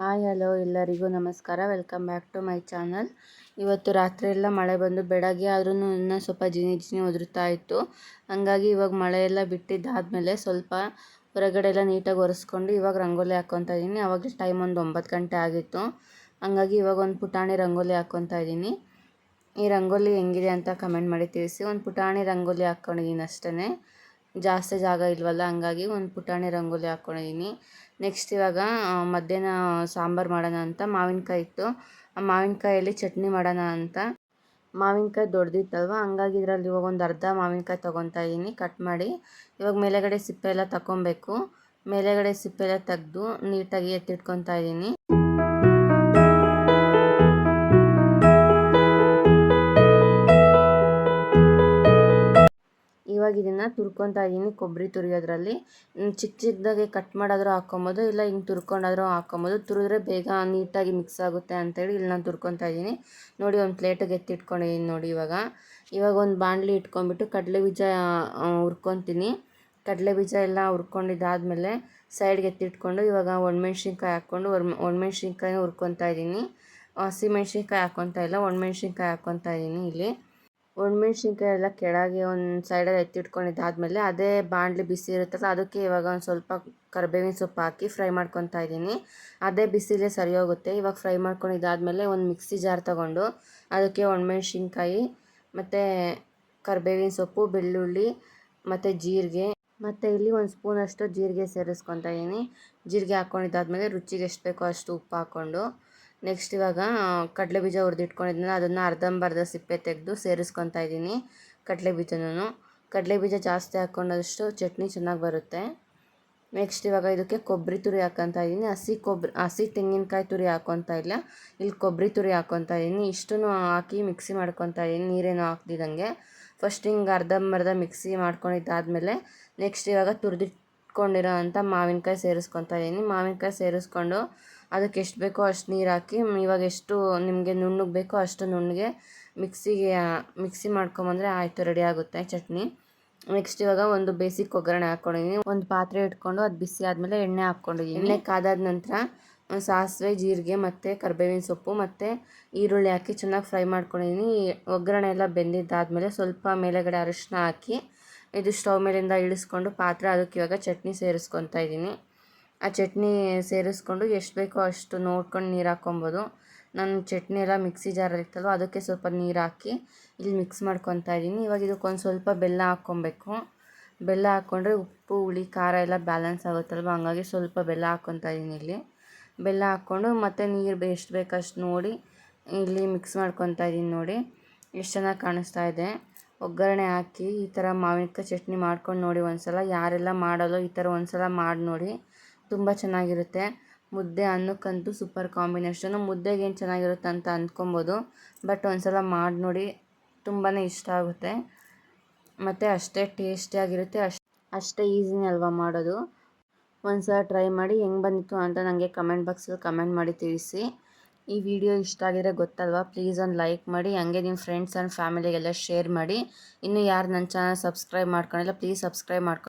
Hi, hello, ಎಲ್ಲರಿಗೂ ನಮಸ್ಕಾರ. Welcome back to my channel. ಇವತ್ತು ರಾತ್ರಿ ಎಲ್ಲ ಮಳೆ ಬಂದು ಬೆಳಗ್ಗೆ ಆದ್ರೂ ಇನ್ನೂ ಸ್ವಲ್ಪ ಜಿನಿ ಜಿನಿ ಉದುರ್ತಾ ಇತ್ತು. ಹಂಗಾಗಿ ಇವಾಗ ಮಳೆ ಎಲ್ಲ ಬಿಟ್ಟಿದ್ದಾದಮೇಲೆ ಸ್ವಲ್ಪ ಹೊರಗಡೆ ಎಲ್ಲ ನೀಟಾಗಿ ಒರೆಸ್ಕೊಂಡು ಇವಾಗ ರಂಗೋಲಿ ಹಾಕ್ಕೊತಾ ಇದ್ದೀನಿ. ಅವಾಗ ಟೈಮ್ ಒಂದು ಒಂಬತ್ತು ಗಂಟೆ ಆಗಿತ್ತು. ಹಂಗಾಗಿ ಇವಾಗ ಒಂದು ಪುಟಾಣಿ ರಂಗೋಲಿ ಹಾಕ್ಕೊತಾ ಇದ್ದೀನಿ. ಈ ರಂಗೋಲಿ ಹೆಂಗಿದೆ ಅಂತ ಕಮೆಂಟ್ ಮಾಡಿ ತಿಳಿಸಿ. ಒಂದು ಪುಟಾಣಿ ರಂಗೋಲಿ ಹಾಕ್ಕೊಂಡಿದ್ದೀನಿ ಅಷ್ಟೇ ಜಾಸ್ತಿ ಜಾಗ ಇಲ್ವಲ್ಲ, ಹಂಗಾಗಿ ಒಂದು ಪುಟಾಣಿ ರಂಗೋಲಿ ಹಾಕ್ಕೊಂಡಿದ್ದೀನಿ ನೆಕ್ಸ್ಟ್ ಇವಾಗ ಮಧ್ಯಾಹ್ನ ಸಾಂಬಾರು ಮಾಡೋಣ ಅಂತ ಮಾವಿನಕಾಯಿ ಇತ್ತು. ಆ ಮಾವಿನಕಾಯಲ್ಲಿ ಚಟ್ನಿ ಮಾಡೋಣ ಅಂತ. ಮಾವಿನಕಾಯಿ ದೊಡ್ಡದಿತ್ತಲ್ವ ಹಂಗಾಗಿ ಇದರಲ್ಲಿ ಇವಾಗ ಒಂದು ಅರ್ಧ ಮಾವಿನಕಾಯಿ ತೊಗೊತಾ ಇದ್ದೀನಿ ಕಟ್ ಮಾಡಿ. ಇವಾಗ ಮೇಲೆಗಡೆ ಸಿಪ್ಪೆ ಎಲ್ಲ ತಗೊಬೇಕು ಮೇಲೆಗಡೆ ಸಿಪ್ಪೆ ಎಲ್ಲ ತೆಗೆದು ನೀಟಾಗಿ ಎತ್ತಿಟ್ಕೊತಾ ಇದ್ದೀನಿ ಇದನ್ನು ತುರ್ಕೊತಾ ಇದ್ದೀನಿ ಕೊಬ್ಬರಿ ತುರಿಯೋದ್ರಲ್ಲಿ. ಚಿಕ್ಕ ಚಿಕ್ಕದಾಗಿ ಕಟ್ ಮಾಡಾದರೂ ಹಾಕ್ಕೊಬೋದು, ಇಲ್ಲ ಹಿಂಗೆ ತುರ್ಕೊಂಡಾದರೂ ಹಾಕ್ಕೊಬೋದು. ತುರಿದ್ರೆ ಬೇಗ ನೀಟಾಗಿ ಮಿಕ್ಸ್ ಆಗುತ್ತೆ ಅಂತೇಳಿ ಇಲ್ಲಿ ನಾನು ತುರ್ಕೊತಾ ಇದ್ದೀನಿ ನೋಡಿ ಒಂದು ಪ್ಲೇಟಿಗೆ ಎತ್ತಿಟ್ಕೊಂಡಿದ್ದೀನಿ ನೋಡಿ ಇವಾಗ. ಇವಾಗ ಒಂದು ಬಾಣಲಿ ಇಟ್ಕೊಂಡ್ಬಿಟ್ಟು ಕಡಲೆ ಬೀಜ ಹುರ್ಕೊತೀನಿ. ಕಡಲೆ ಬೀಜ ಎಲ್ಲ ಹುರ್ಕೊಂಡಿದ್ದಾದಮೇಲೆ ಸೈಡ್ಗೆ ಎತ್ತಿಟ್ಕೊಂಡು ಇವಾಗ ಒಣಮೆಣ್ಸಿನ್ಕಾಯಿ ಹಾಕ್ಕೊಂಡು ಒಣಮೆಣ್ಸಿನ್ಕಾಯಿನ ಹುರ್ಕೊತಾ ಇದ್ದೀನಿ ಹಸಿಮೆಣ್ಸಿನ್ಕಾಯಿ ಹಾಕ್ಕೊತಾ ಇಲ್ಲ, ಒಣಮೆಣ್ಸಿನ್ಕಾಯಿ ಹಾಕ್ಕೊತಾ ಇದ್ದೀನಿ ಇಲ್ಲಿ. ಒಣಮೆಣ್ಸಿನ್ಕಾಯಿ ಎಲ್ಲ ಕೆಳಗೆ ಒಂದು ಸೈಡಲ್ಲಿ ಎತ್ತಿಟ್ಕೊಂಡಿದ್ದಾದಮೇಲೆ ಅದೇ ಬಾಣಲಿ ಬಿಸಿ ಇರುತ್ತಲ್ಲ, ಅದಕ್ಕೆ ಇವಾಗ ಒಂದು ಸ್ವಲ್ಪ ಕರಿಬೇವಿನ ಸೊಪ್ಪು ಹಾಕಿ ಫ್ರೈ ಮಾಡ್ಕೊತಾ ಇದ್ದೀನಿ. ಅದೇ ಬಿಸಿಲೇ ಸರಿ ಹೋಗುತ್ತೆ. ಇವಾಗ ಫ್ರೈ ಮಾಡ್ಕೊಂಡಿದ್ದಾದಮೇಲೆ ಒಂದು ಮಿಕ್ಸಿ ಜಾರ್ ತೊಗೊಂಡು ಅದಕ್ಕೆ ಒಣಮೆಣ್ಸಿನ್ಕಾಯಿ ಮತ್ತು ಕರಿಬೇವಿನ ಸೊಪ್ಪು, ಬೆಳ್ಳುಳ್ಳಿ, ಮತ್ತು ಜೀರಿಗೆ, ಮತ್ತು ಇಲ್ಲಿ ಒಂದು ಸ್ಪೂನಷ್ಟು ಜೀರಿಗೆ ಸೇರಿಸ್ಕೊತಾ ಇದ್ದೀನಿ. ಜೀರಿಗೆ ಹಾಕ್ಕೊಂಡಿದ್ದಾದಮೇಲೆ ರುಚಿಗೆ ಎಷ್ಟು ಬೇಕೋ ಅಷ್ಟು ಉಪ್ಪು ಹಾಕ್ಕೊಂಡು ನೆಕ್ಸ್ಟ್ ಇವಾಗ, ಕಡಲೆ ಬೀಜ ಹುರಿದಿಟ್ಕೊಂಡಿದ್ದೀನಿ ಅದನ್ನು ಅರ್ಧಂಬರ್ಧ ಸಿಪ್ಪೆ ತೆಗೆದು ಸೇರಿಸ್ಕೊತಾ ಇದ್ದೀನಿ ಕಡಲೆ ಬೀಜನೂ ಕಡಲೆ ಬೀಜ ಜಾಸ್ತಿ ಹಾಕ್ಕೊಂಡಷ್ಟು ಚಟ್ನಿ ಚೆನ್ನಾಗಿ ಬರುತ್ತೆ. ನೆಕ್ಸ್ಟ್ ಇವಾಗ ಇದಕ್ಕೆ ಕೊಬ್ಬರಿ ತುರಿ ಹಾಕ್ಕೊತಾ ಇದ್ದೀನಿ. ಹಸಿ ಕೊಬ್ಬರಿ, ಹಸಿ ತೆಂಗಿನಕಾಯಿ ತುರಿ ಹಾಕ್ಕೊತಾ ಇಲ್ಲ. ಇಲ್ಲಿ ಕೊಬ್ಬರಿ ತುರಿ ಹಾಕ್ಕೊತಾ ಇದ್ದೀನಿ. ಇಷ್ಟನ್ನು ಹಾಕಿ ಮಿಕ್ಸಿ ಮಾಡ್ಕೊತಾ ಇದ್ದೀನಿ. ನೀರೇನು ಹಾಕ್ದಿದಂಗೆ ಫಸ್ಟ್ ಹಿಂಗೆ ಅರ್ಧಂಬರ್ಧ ಮಿಕ್ಸಿ ಮಾಡ್ಕೊಂಡಿದ್ದಾದಮೇಲೆ ನೆಕ್ಸ್ಟ್ ಇವಾಗ ತುರಿದಿಟ್ಕೊಂಡಿರೋ ಅಂಥ ಮಾವಿನಕಾಯಿ ಸೇರಿಸ್ಕೊತಾ ಇದ್ದೀನಿ. ಮಾವಿನಕಾಯಿ ಸೇರಿಸ್ಕೊಂಡು ಅದಕ್ಕೆ ಎಷ್ಟು ಬೇಕೋ ಅಷ್ಟು ನೀರು ಹಾಕಿ ಇವಾಗ ಎಷ್ಟು ನಿಮಗೆ ನುಣ್ಣಗೆ ಬೇಕೋ ಅಷ್ಟು ನುಣ್ಣಗೆ ಮಿಕ್ಸಿಗೆ ಮಿಕ್ಸಿ ಮಾಡ್ಕೊಂಬಂದರೆ ಆಯಿತು, ರೆಡಿ ಆಗುತ್ತೆ ಚಟ್ನಿ. ನೆಕ್ಸ್ಟ್ ಇವಾಗ ಒಂದು ಬೇಸಿಕ್ ಒಗ್ಗರಣೆ ಹಾಕ್ಕೊಂಡಿದ್ದೀನಿ ಒಂದು ಪಾತ್ರೆ ಇಟ್ಕೊಂಡು ಅದು ಬಿಸಿ ಆದಮೇಲೆ ಎಣ್ಣೆ ಹಾಕ್ಕೊಂಡಿದ್ದೀನಿ ಎಣ್ಣೆ ಕಾದಾದ ನಂತರ ಸಾಸಿವೆ, ಜೀರಿಗೆ ಮತ್ತು ಕರಿಬೇವಿನ ಸೊಪ್ಪು ಮತ್ತು ಈರುಳ್ಳಿ ಹಾಕಿ ಚೆನ್ನಾಗಿ ಫ್ರೈ ಮಾಡ್ಕೊಂಡಿದ್ದೀನಿ ಒಗ್ಗರಣೆ ಎಲ್ಲ ಬೆಂದಿದ್ದಾದಮೇಲೆ ಸ್ವಲ್ಪ ಮೇಲೆಗಡೆ ಅರಿಶಿನ ಹಾಕಿ, ಇದು ಸ್ಟವ್ ಮೇಲಿಂದ ಇಳಿಸ್ಕೊಂಡು ಪಾತ್ರೆ ಅದಕ್ಕೆ ಇವಾಗ ಚಟ್ನಿ ಸೇರಿಸ್ಕೊತಾ ಇದ್ದೀನಿ ಆ ಚಟ್ನಿ ಸೇರಿಸ್ಕೊಂಡು ಎಷ್ಟು ಬೇಕೋ ಅಷ್ಟು ನೋಡ್ಕೊಂಡು ನೀರು ಹಾಕ್ಕೊಬೋದು. ನಾನು ಚಟ್ನಿ ಎಲ್ಲ ಮಿಕ್ಸಿ ಜಾರಲ್ಲಿ ಇತ್ತಲ್ವ, ಅದಕ್ಕೆ ಸ್ವಲ್ಪ ನೀರು ಹಾಕಿ ಇಲ್ಲಿ ಮಿಕ್ಸ್ ಮಾಡ್ಕೊತಾ ಇದ್ದೀನಿ. ಇವಾಗ ಇದಕ್ಕೊಂದು ಸ್ವಲ್ಪ ಬೆಲ್ಲ ಹಾಕ್ಕೊಬೇಕು. ಬೆಲ್ಲ ಹಾಕ್ಕೊಂಡ್ರೆ ಉಪ್ಪು, ಹುಳಿ, ಖಾರ ಎಲ್ಲ ಬ್ಯಾಲೆನ್ಸ್ ಆಗುತ್ತಲ್ವ, ಹಂಗಾಗಿ ಸ್ವಲ್ಪ ಬೆಲ್ಲ ಹಾಕ್ಕೊತಾ ಇದ್ದೀನಿ ಇಲ್ಲಿ. ಬೆಲ್ಲ ಹಾಕ್ಕೊಂಡು ಮತ್ತು ನೀರು ಎಷ್ಟು ಬೇಕಷ್ಟು ನೋಡಿ ಇಲ್ಲಿ ಮಿಕ್ಸ್ ಮಾಡ್ಕೊತಾ ಇದ್ದೀನಿ ನೋಡಿ. ಎಷ್ಟು ಚೆನ್ನಾಗಿ ಕಾಣಿಸ್ತಾ ಇದೆ. ಒಗ್ಗರಣೆ ಹಾಕಿ ಈ ಥರ ಮಾವಿನಕಾಯಿ ಚಟ್ನಿ ಮಾಡ್ಕೊಂಡು ನೋಡಿ ಒಂದು ಸಲ ಯಾರೆಲ್ಲ ಮಾಡಲ್ಲೋ ಈ ಥರ ಒಂದು ಸಲ ಮಾಡಿ ನೋಡಿ. ತುಂಬ ಚೆನ್ನಾಗಿರುತ್ತೆ. ಮುದ್ದೆ ಅನ್ನಕ್ಕಂತೂ ಸೂಪರ್ ಕಾಂಬಿನೇಷನು ಮುದ್ದೆಗೆ ಏನು ಚೆನ್ನಾಗಿರುತ್ತೆ ಅಂತ ಅಂದ್ಕೊಬೋದು ಬಟ್ ಒಂದು ಸಲ ಮಾಡಿ ನೋಡಿ ತುಂಬಾ ಇಷ್ಟ ಆಗುತ್ತೆ. ಮತ್ತು ಅಷ್ಟೇ ಟೇಸ್ಟಿಯಾಗಿರುತ್ತೆ ಅಷ್ಟು ಅಷ್ಟೇ ಈಸಿನೇ ಅಲ್ವಾ ಮಾಡೋದು. ಒಂದು ಸಲ ಟ್ರೈ ಮಾಡಿ ಹೆಂಗೆ ಬಂದಿತ್ತು ಅಂತ ನನಗೆ ಕಮೆಂಟ್ ಬಾಕ್ಸಲ್ಲಿ ಕಮೆಂಟ್ ಮಾಡಿ ತಿಳಿಸಿ. ಈ ವಿಡಿಯೋ ಇಷ್ಟ ಆಗಿದ್ರೆ ಗೊತ್ತಲ್ವಾ? ಪ್ಲೀಸ್ ಒಂದು ಲೈಕ್ ಮಾಡಿ, ಹಂಗೆ ನಿಮ್ಮ ಫ್ರೆಂಡ್ಸ್ ಆ್ಯಂಡ್ ಫ್ಯಾಮಿಲಿಗೆಲ್ಲ ಶೇರ್ ಮಾಡಿ. ಇನ್ನೂ ಯಾರು ನನ್ನ ಚಾನಲ್ ಸಬ್ಸ್ಕ್ರೈಬ್ ಮಾಡ್ಕೊಂಡಿಲ್ಲ ಪ್ಲೀಸ್ ಸಬ್ಸ್ಕ್ರೈಬ್ ಮಾಡ್ಕೊ